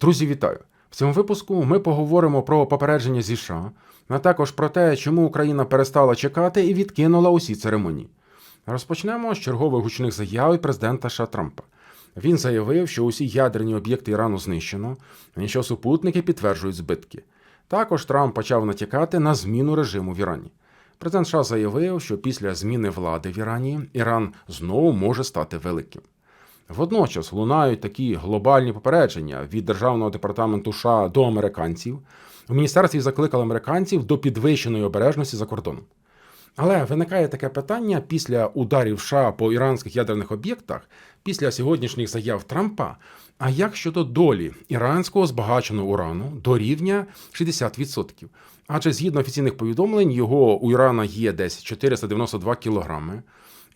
Друзі, вітаю! В цьому випуску ми поговоримо про попередження зі США, а також про те, чому Україна перестала чекати і відкинула усі церемонії. Розпочнемо з чергових гучних заяв президента США Трампа. Він заявив, що усі ядерні об'єкти Ірану знищено, і що супутники підтверджують збитки. Також Трамп почав натякати на зміну режиму в Ірані. Президент США заявив, що після зміни влади в Ірані Іран знову може стати великим. Водночас лунають такі глобальні попередження від Державного департаменту США до американців. У міністерстві закликали американців до підвищеної обережності за кордоном. Але виникає таке питання після ударів США по іранських ядерних об'єктах, після сьогоднішніх заяв Трампа. А як щодо долі іранського збагаченого урану до рівня 60%? Адже згідно офіційних повідомлень, його у Ірана є десь 492 кілограми.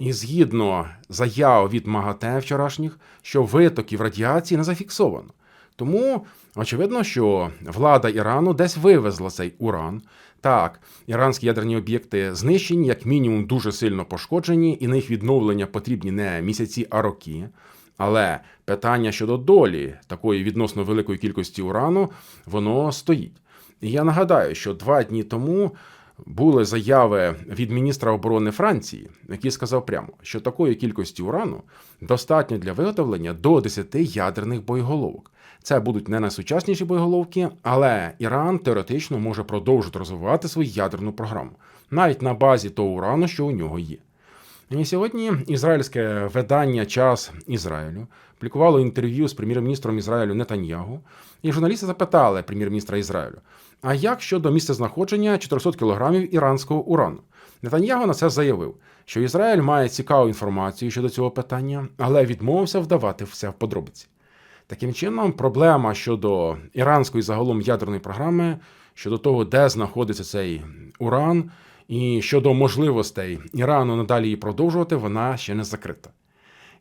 І згідно заяв від МАГАТЕ вчорашніх, що витоків радіації не зафіксовано. Тому очевидно, що влада Ірану десь вивезла цей уран. Так, іранські ядерні об'єкти знищені, як мінімум, дуже сильно пошкоджені, і на їх відновлення потрібні не місяці, а роки. Але питання щодо долі такої відносно великої кількості урану, воно стоїть. І я нагадаю, що два дні тому були заяви від міністра оборони Франції, який сказав прямо, що такої кількості урану достатньо для виготовлення до 10 ядерних боєголовок. Це будуть не найсучасніші боєголовки, але Іран теоретично може продовжити розвивати свою ядерну програму, навіть на базі того урану, що у нього є. І сьогодні ізраїльське видання Час Ізраїлю публікувало інтерв'ю з прем'єр-міністром Ізраїлю Нетаньягу, і журналісти запитали прем'єр-міністра Ізраїлю: а як щодо місця знаходження 400 кілограмів іранського урану? Нетаньягу на це заявив, що Ізраїль має цікаву інформацію щодо цього питання, але відмовився вдавати все в подробиці. Таким чином, проблема щодо іранської загалом ядерної програми, щодо того, де знаходиться цей уран, і щодо можливостей Ірану надалі її продовжувати, вона ще не закрита.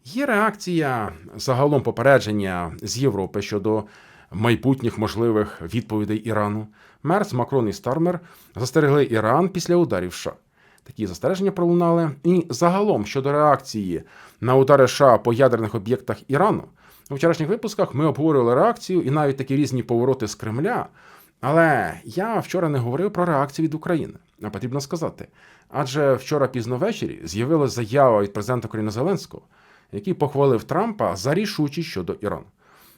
Є реакція загалом попередження з Європи щодо майбутніх можливих відповідей Ірану. Мерц, Макрон і Стармер застерегли Іран після ударів США. Такі застереження пролунали. І загалом щодо реакції на удари США по ядерних об'єктах Ірану. У вчорашніх випусках ми обговорювали реакцію і навіть такі різні повороти з Кремля. Але я вчора не говорив про реакцію від України, потрібно сказати. Адже вчора пізно ввечері з'явилася заява від президента України Зеленського, який похвалив Трампа за рішучість щодо Ірану.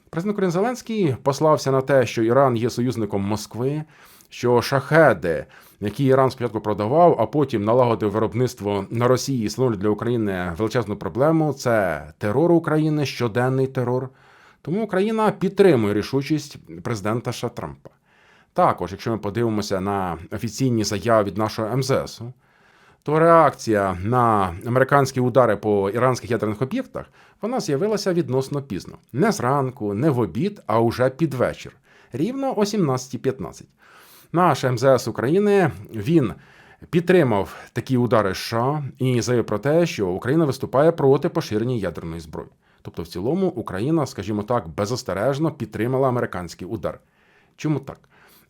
Президент України Зеленський послався на те, що Іран є союзником Москви, що шахеди, які Іран спочатку продавав, а потім налагодив виробництво на Росії, становлять для України величезну проблему. Це терор України, щоденний терор. Тому Україна підтримує рішучість президента США Трампа. Також, якщо ми подивимося на офіційні заяви від нашого МЗСу, то реакція на американські удари по іранських ядерних об'єктах вона з'явилася відносно пізно. Не зранку, не в обід, а уже під вечір, рівно о 17.15. Наш МЗС України він підтримав такі удари США і заявив про те, що Україна виступає проти поширення ядерної зброї. Тобто, в цілому, Україна, скажімо так, безостережно підтримала американський удар. Чому так?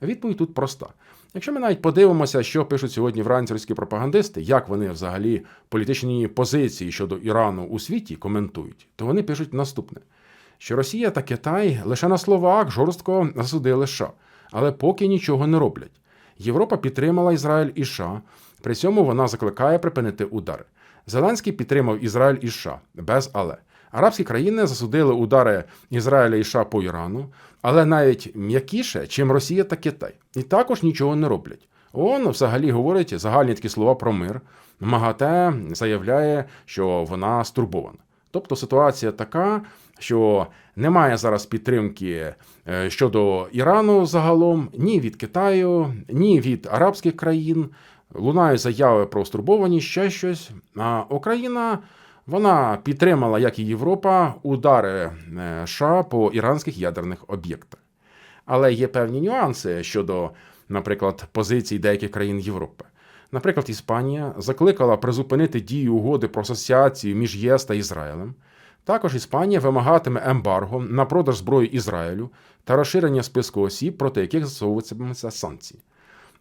Відповідь тут проста. Якщо ми навіть подивимося, що пишуть сьогодні вранці російські пропагандисти, як вони взагалі політичні позиції щодо Ірану у світі коментують, то вони пишуть наступне: що Росія та Китай лише на словах жорстко засудили США, але поки нічого не роблять. Європа підтримала Ізраїль і США, при цьому вона закликає припинити удари. Зеленський підтримав Ізраїль і США без але. Арабські країни засудили удари Ізраїля і США по Ірану, але навіть м'якіше, чим Росія та Китай, і також нічого не роблять. ООН взагалі говорить загальні такі слова про мир. МАГАТЕ заявляє, що вона стурбована. Тобто ситуація така, що немає зараз підтримки е, щодо Ірану загалом, ні від Китаю, ні від арабських країн. Лунають заяви про стурбованість, ще щось. А Україна. Вона підтримала, як і Європа, удари е, США по іранських ядерних об'єктах. Але є певні нюанси щодо, наприклад, позицій деяких країн Європи. Наприклад, Іспанія закликала призупинити дію угоди про асоціацію між ЄС та Ізраїлем. Також Іспанія вимагатиме ембарго на продаж зброї Ізраїлю та розширення списку осіб, проти яких засовуватимуться санкції.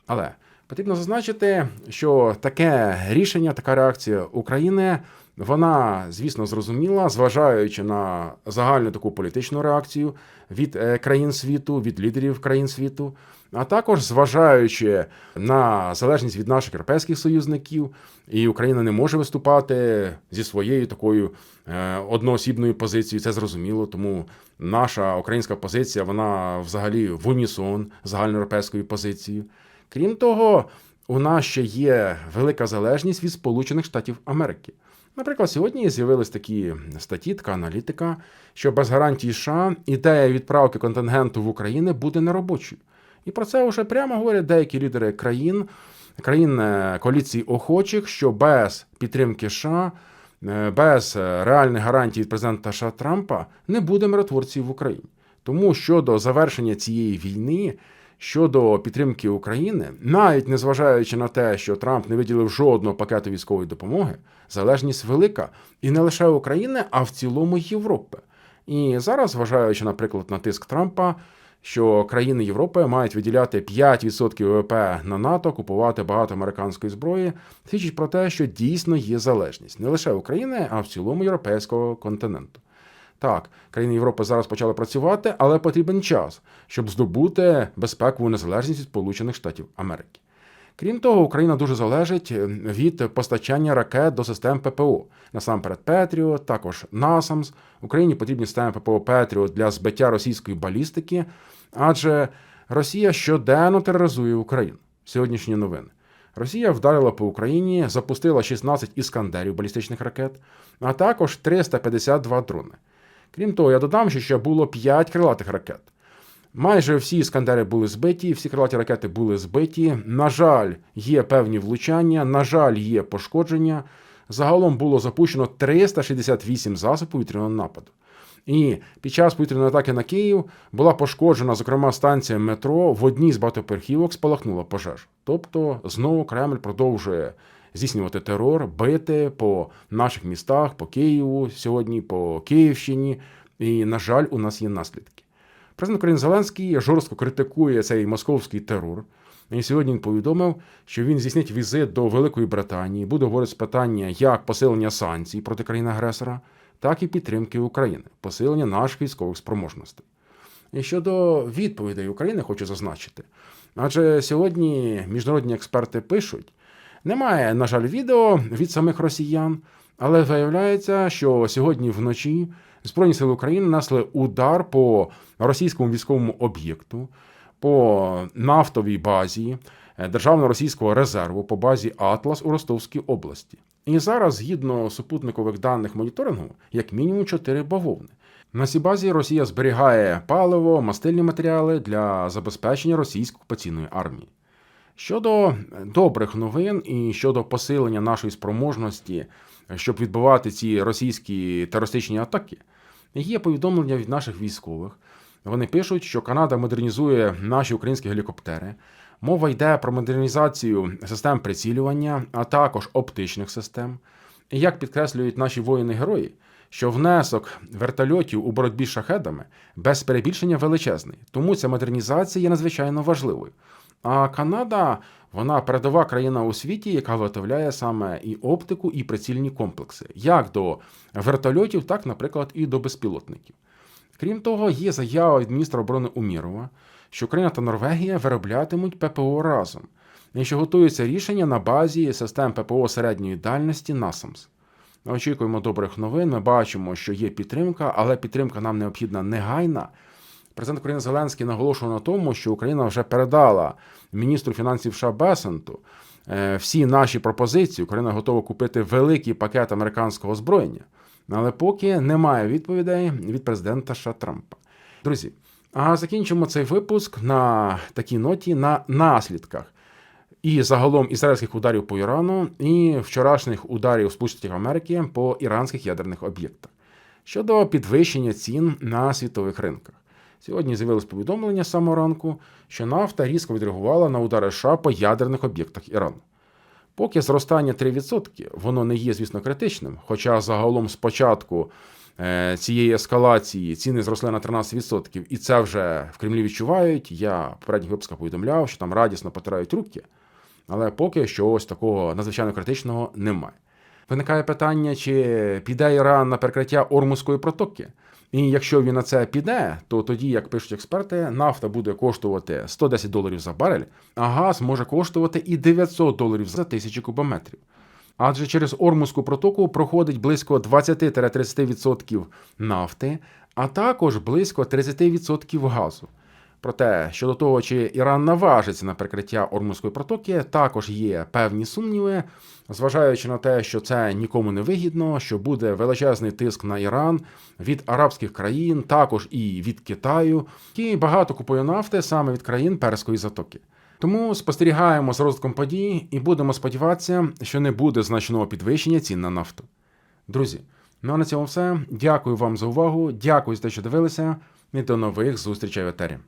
Але Потрібно зазначити, що таке рішення, така реакція України, вона, звісно, зрозуміла, зважаючи на загальну таку політичну реакцію від е, країн світу, від лідерів країн світу, а також зважаючи на залежність від наших європейських союзників, і Україна не може виступати зі своєю такою е, одноосібною позицією. Це зрозуміло, тому наша українська позиція вона взагалі в унісон загальноєвропейською позицією. Крім того, у нас ще є велика залежність від Сполучених Штатів Америки. Наприклад, сьогодні з'явились такі статті, така аналітика, що без гарантій США ідея відправки контингенту в Україну буде неробочою. І про це вже прямо говорять деякі лідери країн, країн е, коаліції охочих, що без підтримки США, е, без реальних гарантій президента США Трампа не буде миротворців в Україні. Тому щодо завершення цієї війни. Щодо підтримки України, навіть незважаючи на те, що Трамп не виділив жодного пакету військової допомоги, залежність велика і не лише України, а в цілому Європи. І зараз, зважаючи, наприклад, на тиск Трампа, що країни Європи мають виділяти 5% ВВП на НАТО, купувати багато американської зброї, свідчить про те, що дійсно є залежність не лише України, а в цілому європейського континенту. Так, країни Європи зараз почали працювати, але потрібен час, щоб здобути безпекову незалежність від Сполучених Штатів Америки. Крім того, Україна дуже залежить від постачання ракет до систем ППО. Насамперед, Петріот, також Насамс. Україні потрібні системи ППО Петріот для збиття російської балістики, адже Росія щоденно тероризує Україну. Сьогоднішні новини. Росія вдарила по Україні, запустила 16 іскандерів балістичних ракет, а також 352 дрони. Крім того, я додам, що ще було 5 крилатих ракет. Майже всі іскандери були збиті, всі крилаті ракети були збиті. На жаль, є певні влучання, на жаль, є пошкодження. Загалом було запущено 368 засобів повітряного нападу. І під час повітряної атаки на Київ була пошкоджена, зокрема, станція метро. В одній з багатоповерхівок спалахнула пожежа. Тобто, знову Кремль продовжує здійснювати терор, бити по наших містах, по Києву сьогодні, по Київщині. І, на жаль, у нас є наслідки. Президент України Зеленський жорстко критикує цей московський терор. І сьогодні він повідомив, що він здійснить візит до Великої Британії, буде говорити з питання як посилення санкцій проти країни-агресора, так і підтримки України, посилення наших військових спроможностей. І щодо відповідей України, хочу зазначити. Адже сьогодні міжнародні експерти пишуть, немає, на жаль, відео від самих росіян, але виявляється, що сьогодні вночі Збройні сили України несли удар по російському військовому об'єкту, по нафтовій базі е, Державного російського резерву по базі Атлас у Ростовській області. І зараз, згідно супутникових даних моніторингу, як мінімум 4 бавовни. На цій базі Росія зберігає паливо, мастильні матеріали для забезпечення російської окупаційної армії. Щодо добрих новин і щодо посилення нашої спроможності, щоб відбувати ці російські терористичні атаки, є повідомлення від наших військових. Вони пишуть, що Канада модернізує наші українські гелікоптери. Мова йде про модернізацію систем прицілювання, а також оптичних систем. І як підкреслюють наші воїни-герої, що внесок вертольотів у боротьбі з шахедами без перебільшення величезний, тому ця модернізація є надзвичайно важливою. А Канада вона передова країна у світі, яка виготовляє саме і оптику, і прицільні комплекси, як до вертольотів, так, наприклад, і до безпілотників. Крім того, є заява від міністра оборони Умірова, що Україна та Норвегія вироблятимуть ППО разом, і що готується рішення на базі систем ППО середньої дальності NASAMS. Очікуємо добрих новин. Ми бачимо, що є підтримка, але підтримка нам необхідна негайна. Президент України Зеленський наголошував на тому, що Україна вже передала міністру фінансів США Бесенту е, всі наші пропозиції. Україна готова купити великий пакет американського озброєння, але поки немає відповідей від президента США Трампа. Друзі, а закінчимо цей випуск на такій ноті на наслідках. І загалом ізраїльських ударів по Ірану, і вчорашніх ударів Сполучених Америки по іранських ядерних об'єктах щодо підвищення цін на світових ринках. Сьогодні з'явилось повідомлення з самого ранку, що нафта різко відреагувала на удари США по ядерних об'єктах Ірану. Поки зростання 3%, воно не є, звісно, критичним, хоча загалом спочатку е, цієї ескалації ціни зросли на 13%, і це вже в Кремлі відчувають. Я попередніх випусках повідомляв, що там радісно потирають руки. Але поки що ось такого надзвичайно критичного немає. Виникає питання, чи піде Іран на перекриття Ормузької протоки. І якщо він на це піде, то тоді, як пишуть експерти, нафта буде коштувати 110 доларів за барель, а газ може коштувати і 900 доларів за тисячу кубометрів. Адже через Ормузьку протоку проходить близько 20-30% нафти, а також близько 30% газу. Проте щодо того, чи Іран наважиться на прикриття Ормузької протоки, також є певні сумніви, зважаючи на те, що це нікому не вигідно, що буде величезний тиск на Іран від арабських країн, також і від Китаю, який багато купує нафти саме від країн Перської затоки. Тому спостерігаємо з розвитком подій і будемо сподіватися, що не буде значного підвищення цін на нафту. Друзі, ну а на цьому все. Дякую вам за увагу, дякую за те, що дивилися, і до нових зустрічей в етері.